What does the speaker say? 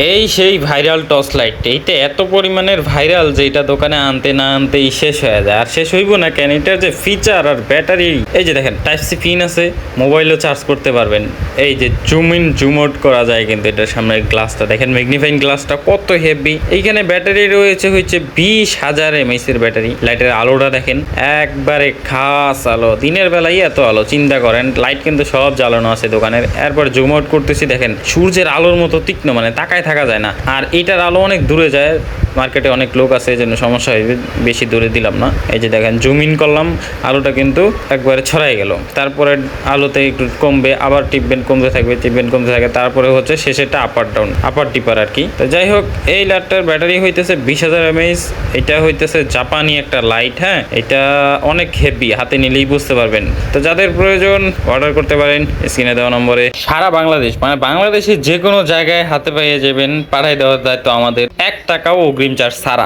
এই সেই viral torch light এইটা এত পরিমাণের ভাইরাল যে এটা দোকানে আনতে না আনতেই শেষ হয়ে যায়। আর শেষ হইব না কেন? এটার যে ফিচার আর ব্যাটারি এই যে দেখেন টাইপ সি পিন আছে মোবাইলও চার্জ করতে পারবেন। এই যে জুম ইন জুম আউট করা যায় কিন্তু এটার সামনের গ্লাসটা দেখেন ম্যাগনিফাইং গ্লাসটা কত হেভি এইখানে ব্যাটারি রয়েছে হচ্ছে বিশ হাজার এমএস এর ব্যাটারি লাইটের আলোটা দেখেন, একবারে খাস আলো। দিনের বেলায় এত আলো, চিন্তা করেন লাইট কিন্তু সব জ্বালানো আছে দোকানের। এরপর জুম আউট করতেছি, দেখেন, সূর্যের আলোর মতো তীক্ষ্ণ মানে তাকায় থাকা যায় না। আর এইটার আলো অনেক দূরে যায়। মার্কেটে অনেক লোক আছে, এই জন্য সমস্যা হইবে বেশি দূরে দিলাম না। এই যে দেখেন জুম ইন করলাম। আলোটা কিন্তু একবারে ছড়াই গেল। তারপরে আলোতে একটু কমবে, আবার টিপবেন কমতে থাকবে টিপবেন কমতে থাকবে তারপরে হচ্ছে শেষেরটা আপার ডাউন আপার টিপার আর কি। তো যাই হোক, এই লাইটটার ব্যাটারি হইতেছে বিশ হাজার এমএইচ এটা হইতেছে জাপানি একটা লাইট হ্যাঁ? এটা অনেক হেভি হাতে নিলেই বুঝতে পারবেন। তো যাদের প্রয়োজন অর্ডার করতে পারেন। স্ক্রিনে দেওয়া নম্বরে। সারা বাংলাদেশ মানে বাংলাদেশের যে কোনো জায়গায় হাতে পেয়ে যাবেন পাঠাই দেওয়ার দায়িত্ব আমাদের। এক টাকাও অগ্রিম চার্জ ছাড়া।